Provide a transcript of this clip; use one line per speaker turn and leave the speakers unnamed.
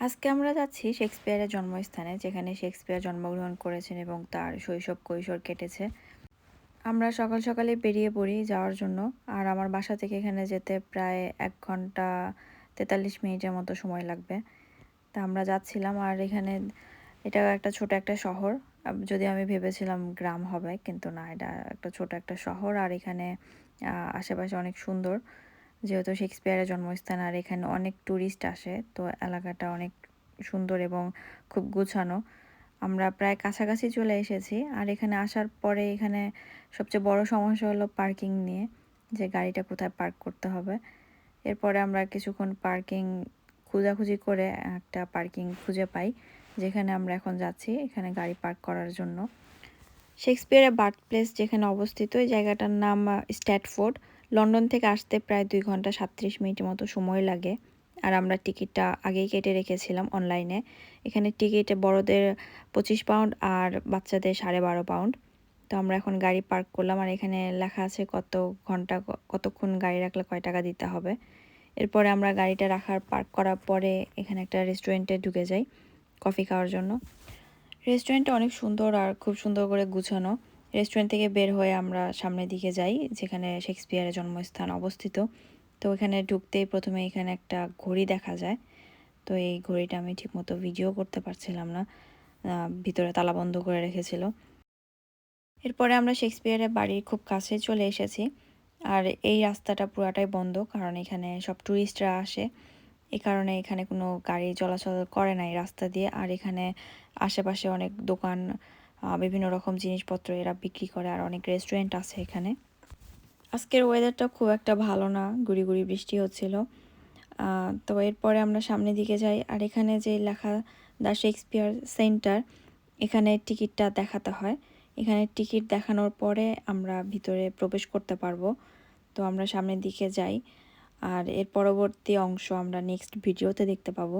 আজকে আমরা যাচ্ছি শেক্সপিয়ারের জন্মস্থানে, যেখানে শেক্সপিয়ার জন্মগ্রহণ করেছেন এবং তার শৈশব কৈশোর কেটেছে। আমরা সকাল সকালে বেরিয়ে পড়ি যাওয়ার জন্য, আর আমার বাসা থেকে এখানে যেতে প্রায় এক ঘণ্টা তেতাল্লিশ মিনিটের মতো সময় লাগবে। তা আমরা যাচ্ছিলাম, আর এখানে এটা একটা ছোট একটা শহর। যদি আমি ভেবেছিলাম গ্রাম হবে, কিন্তু না, এটা একটা ছোট একটা শহর। আর এখানে আশেপাশে অনেক সুন্দর। যেহেতু শেক্সপিয়ারের জন্মস্থান আর এখানে অনেক ট্যুরিস্ট আসে, তো এলাকাটা অনেক সুন্দর এবং খুব গুছানো। আমরা প্রায় কাছাকাছি চলে এসেছি আর এখানে আসার পরে এখানে সবচেয়ে বড় সমস্যা হলো পার্কিং নিয়ে, যে গাড়িটা কোথায় পার্ক করতে হবে। এরপরে আমরা কিছুক্ষণ পার্কিং খোঁজাখুঁজি করে একটা পার্কিং খুঁজে পাই, যেখানে আমরা এখন যাচ্ছি এখানে গাড়ি পার্ক করার জন্য। শেক্সপিয়ারের বার্থ প্লেস যেখানে অবস্থিত, এই জায়গাটার নাম স্ট্যাটফোর্ড। লন্ডন থেকে আসতে প্রায় দুই ঘণ্টা সাতত্রিশ মিনিটের মতো সময় লাগে। আর আমরা টিকিটটা আগেই কেটে রেখেছিলাম অনলাইনে। এখানে টিকিটে বড়দের পঁচিশ পাউন্ড আর বাচ্চাদের সাড়ে বারো পাউন্ড। তো আমরা এখন গাড়ি পার্ক করলাম আর এখানে লেখা আছে কত ঘণ্টা কতক্ষণ গাড়ি রাখলে কয় টাকা দিতে হবে। এরপরে আমরা গাড়িটা রাখার, পার্ক করার পরে এখানে একটা রেস্টুরেন্টে ঢুকে যাই কফি খাওয়ার জন্য। রেস্টুরেন্টটা অনেক সুন্দর আর খুব সুন্দর করে গুছানো। রেস্টুরেন্ট থেকে বের হয়ে আমরা সামনের দিকে যাই, যেখানে শেক্সপিয়ারের জন্মস্থান অবস্থিত। তো এখানে ঢুকতেই প্রথমে এখানে একটা ঘড়ি দেখা যায়। তো এই ঘড়িটা আমি ঠিকমতো ভিডিও করতে পারছিলাম না। ভিতরে তালা বন্ধ করে রেখেছিল। এরপরে আমরা শেক্সপিয়ারের বাড়ির খুব কাছে চলে এসেছি। আর এই রাস্তাটা পুরাটাই বন্ধ, কারণ এখানে সব ট্যুরিস্টরা আসে। এই কারণে এখানে কোনো গাড়ি চলাচল করে না এই রাস্তা দিয়ে। আর এখানে আশেপাশে অনেক দোকান বিভিন্ন রকম জিনিসপত্র এরা বিক্রি করে আর অনেক রেস্টুরেন্ট আছে এখানে। আজকের ওয়েদারটা খুব একটা ভালো না, গুড়ি গুড়ি বৃষ্টি হচ্ছিল। তো এরপরে আমরা সামনের দিকে যাই আর এখানে যে লেখা দ্য শেক্সপিয়ার সেন্টার, এখানে টিকিটটা দেখাতে হয়। এখানে টিকিট দেখানোর পরে আমরা ভিতরে প্রবেশ করতে পারব। তো আমরা সামনের দিকে যাই আর এর পরবর্তী অংশ আমরা নেক্সট ভিডিওতে দেখতে পাবো।